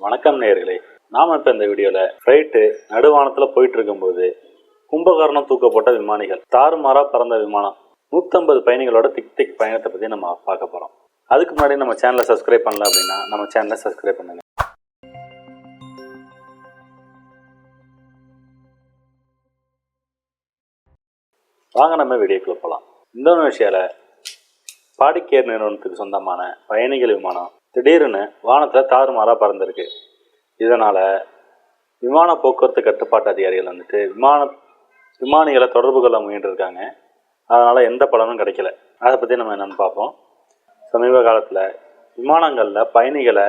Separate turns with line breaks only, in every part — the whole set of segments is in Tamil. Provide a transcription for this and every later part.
வணக்கம் நேர்களே நாம இப்போ இந்த வீடியோவில் ஃப்ளைட்டு நடுவானத்தில் போயிட்டு இருக்கும்போது கும்பகர்ணம் தூக்கப்பட்ட விமானிகள் தாறுமாறாக பறந்த விமானம் நூற்றம்பது பயணிகளோட திக் திக் பயணத்தை பற்றி நம்ம பார்க்க போகிறோம் அதுக்கு முன்னாடி நம்ம சேனலை சப்ஸ்கிரைப் பண்ணல அப்படின்னா நம்ம சேனலை சப்ஸ்கிரைப் பண்ணுங்க. வாங்க நம்ம வீடியோக்குள்ளே போகலாம் இந்தோனேஷியாவில் பாடிக்கேர் நிறுவனத்துக்கு சொந்தமான பயணிகள் விமானம் திடீர்னு வானத்தில் தாறுமாறாக பறந்துருக்கு. இதனால் விமான போக்குவரத்து கட்டுப்பாட்டு அதிகாரிகள் வந்துட்டு விமான விமானிகளை தொடர்பு கொள்ள முயன்றிருக்காங்க. அதனால் எந்த பலனும் கிடைக்கல. அதை பற்றி நம்ம என்னென்னு பார்ப்போம். சமீப காலத்தில் விமானங்களில் பயணிகளை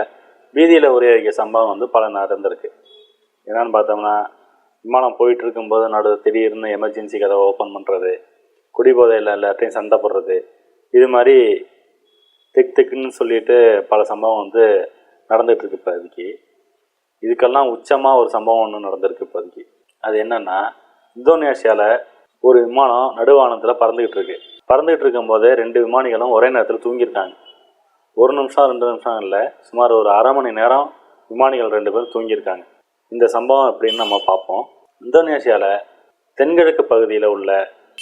வீதியில் உரிய வைக்க சம்பவம் வந்து பல நடந்திருக்கு. என்னென்னு பார்த்தோம்னா விமானம் போயிட்டு இருக்கும்போது நடு திடீர்னு எமர்ஜென்சி கதவை ஓப்பன் பண்ணுறது குடிபோதையில் எல்லாத்தையும் சண்டை போடுறது இது மாதிரி திக் திக்குன்னு சொல்லிட்டு பல சம்பவம் வந்து நடந்துகிட்ருக்கு இருக்கு இப்போதைக்கு. இதுக்கெல்லாம் உச்சமாக ஒரு சம்பவம் ஒன்று நடந்திருக்கு இப்போதைக்கு. அது என்னென்னா இந்தோனேஷியாவில் ஒரு விமானம் நடுவானத்தில் பறந்துக்கிட்டு இருக்கு. பறந்துக்கிட்டு இருக்கும்போதே ரெண்டு விமானிகளும் ஒரே நேரத்தில் தூங்கியிருக்காங்க. ஒரு நிமிஷம் ரெண்டு நிமிஷம் இல்லை. சுமார் ஒரு அரை மணி நேரம் விமானிகள் ரெண்டு பேரும் தூங்கியிருக்காங்க. இந்த சம்பவம் எப்படின்னு நம்ம பார்ப்போம். இந்தோனேஷியாவில் தென்கிழக்கு பகுதியில் உள்ள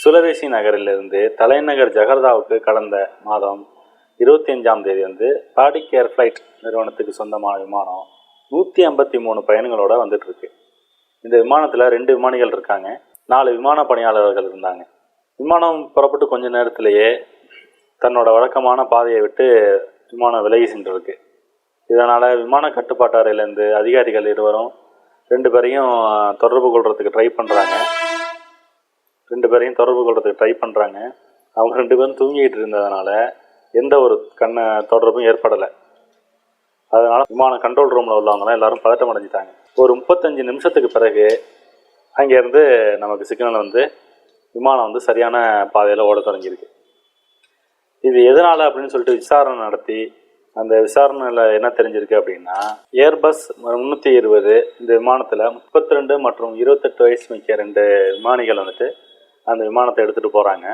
சுலவேசி நகரிலிருந்து தலைநகர் ஜகர்தாவுக்கு கடந்த மாதம் இருபத்தி அஞ்சாம் தேதி வந்து பாடிக் ஏர் ஃப்ளைட் நிறுவனத்துக்கு சொந்தமான விமானம் நூற்றி ஐம்பத்தி மூணு பயணங்களோடு வந்துட்டு இருக்கு இந்த விமானத்தில் ரெண்டு விமானிகள் இருக்காங்க. நாலு விமான பணியாளர்கள் இருந்தாங்க. விமானம் புறப்பட்டு கொஞ்ச நேரத்திலேயே தன்னோட வழக்கமான பாதையை விட்டு விமானம் விலகி சென்றிருக்கு. இதனால் விமான கட்டுப்பாட்டு அறையிலேருந்து அதிகாரிகள் இருவரும் ரெண்டு பேரையும் தொடர்பு கொள்றதுக்கு ட்ரை பண்ணுறாங்க ரெண்டு பேரையும் தொடர்பு கொள்றதுக்கு ட்ரை பண்ணுறாங்க அவங்க ரெண்டு பேரும் தூங்கிக்கிட்டு இருந்ததுனால எந்த ஒரு கண்ண தொடர்பும் ஏற்படலை. அதனால விமான கண்ட்ரோல் ரூமில் உள்ளவங்கலாம் எல்லாரும் பதட்டம் அடைஞ்சிட்டாங்க. ஒரு முப்பத்தஞ்சு நிமிஷத்துக்கு பிறகு அங்கேருந்து நமக்கு சிக்னல் வந்து விமானம் வந்து சரியான பாதையில் ஓட தொடங்கியிருக்கு. இது எதனால் அப்படின்னு சொல்லிட்டு விசாரணை நடத்தி அந்த விசாரணையில் என்ன தெரிஞ்சிருக்கு அப்படின்னா ஏர்பஸ் முந்நூற்றி இருபது இந்த விமானத்தில் முப்பத்தி ரெண்டு மற்றும் இருபத்தெட்டு வயசு மிக்க ரெண்டு விமானிகள் வந்துட்டு அந்த விமானத்தை எடுத்துகிட்டு போகிறாங்க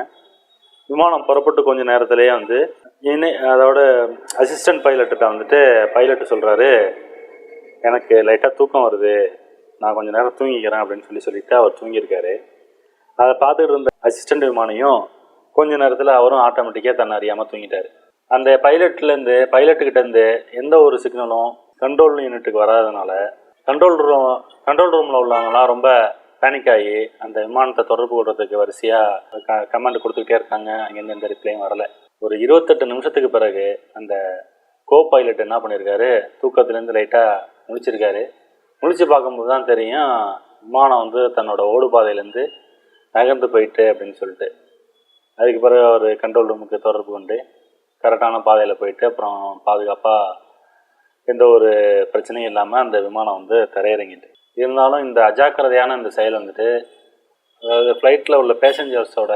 விமானம் புறப்பட்டு கொஞ்ச நேரத்திலேயே வந்து இனி அதோட அசிஸ்டன்ட் பைலட்டுகிட்ட வந்துட்டு பைலட்டு சொல்கிறாரு எனக்கு லைட்டாக தூக்கம் வருது. நான் கொஞ்சம் நேரம் தூங்கிக்கிறேன் அப்படின்னு சொல்லி சொல்லிட்டு அவர் தூங்கியிருக்காரு. அதை பார்த்துட்டு இருந்த அசிஸ்டன்ட் விமானியும் கொஞ்ச நேரத்தில் அவரும் ஆட்டோமேட்டிக்காக தன்னை அறியாமல் தூங்கிட்டார். அந்த பைலட்லேருந்து பைலட்டுக்கிட்டேருந்து எந்த ஒரு சிக்னலும் கண்ட்ரோல் யூனிட்டுக்கு வராதனால கண்ட்ரோல் ரூம் கண்ட்ரோல் ரூமில் உள்ளவங்களாம் ரொம்ப பேனிக் ஆகி அந்த விமானத்தை தொடர்பு கொள்றதுக்கு வரிசையாக க கமாண்ட் கொடுத்துக்கிட்டே இருக்காங்க. அங்கேருந்து எந்த ரிப்ளையும் வரல. ஒரு இருபத்தெட்டு நிமிஷத்துக்கு பிறகு அந்த கோ பைலட் என்ன பண்ணியிருக்காரு தூக்கத்துலேருந்து லைட்டாக முழிச்சிருக்காரு. முழிச்சு பார்க்கும்போது தான் தெரியும் விமானம் வந்து தன்னோட ஓடுபாதையிலேருந்து நகர்ந்து போயிட்டு அப்படின்னு சொல்லிட்டு. அதுக்கு பிறகு அவர் கண்ட்ரோல் ரூமுக்கு தொடர்பு கொண்டு கரெக்டான பாதையில் போயிட்டு அப்புறம் பாதுகாப்பாக எந்த ஒரு பிரச்சனையும் இல்லாமல் அந்த விமானம் வந்து தரையிறங்கிட்டு. இருந்தாலும் இந்த அஜாக்கிரதையான இந்த செயல் வந்துட்டு அதாவது ஃப்ளைட்டில் உள்ள பேசஞ்சர்ஸோட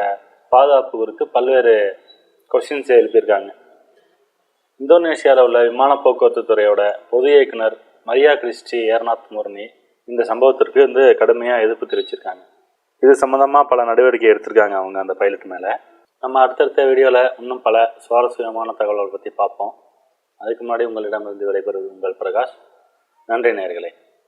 பாதுகாப்பு குறித்து பல்வேறு கொஷின்ஸ் எழுப்பியிருக்காங்க. இந்தோனேஷியாவில் உள்ள விமான போக்குவரத்து துறையோட பொது இயக்குனர் மரியா கிறிஸ்டி ஏர்நாத் முர்னி இந்த சம்பவத்திற்கு வந்து கடுமையாக எதிர்ப்பு தெரிவிச்சிருக்காங்க. இது சம்மந்தமாக பல நடவடிக்கை எடுத்திருக்காங்க அவங்க அந்த பைலட் மேலே. நம்ம அடுத்தடுத்த வீடியோவில் இன்னும் பல சுவாரஸ்யமான தகவல்கள் பற்றி பார்ப்போம். அதுக்கு முன்னாடி உங்களிடமிருந்து விடைபெறுவது உங்கள் பிரகாஷ். நன்றி நேர்களே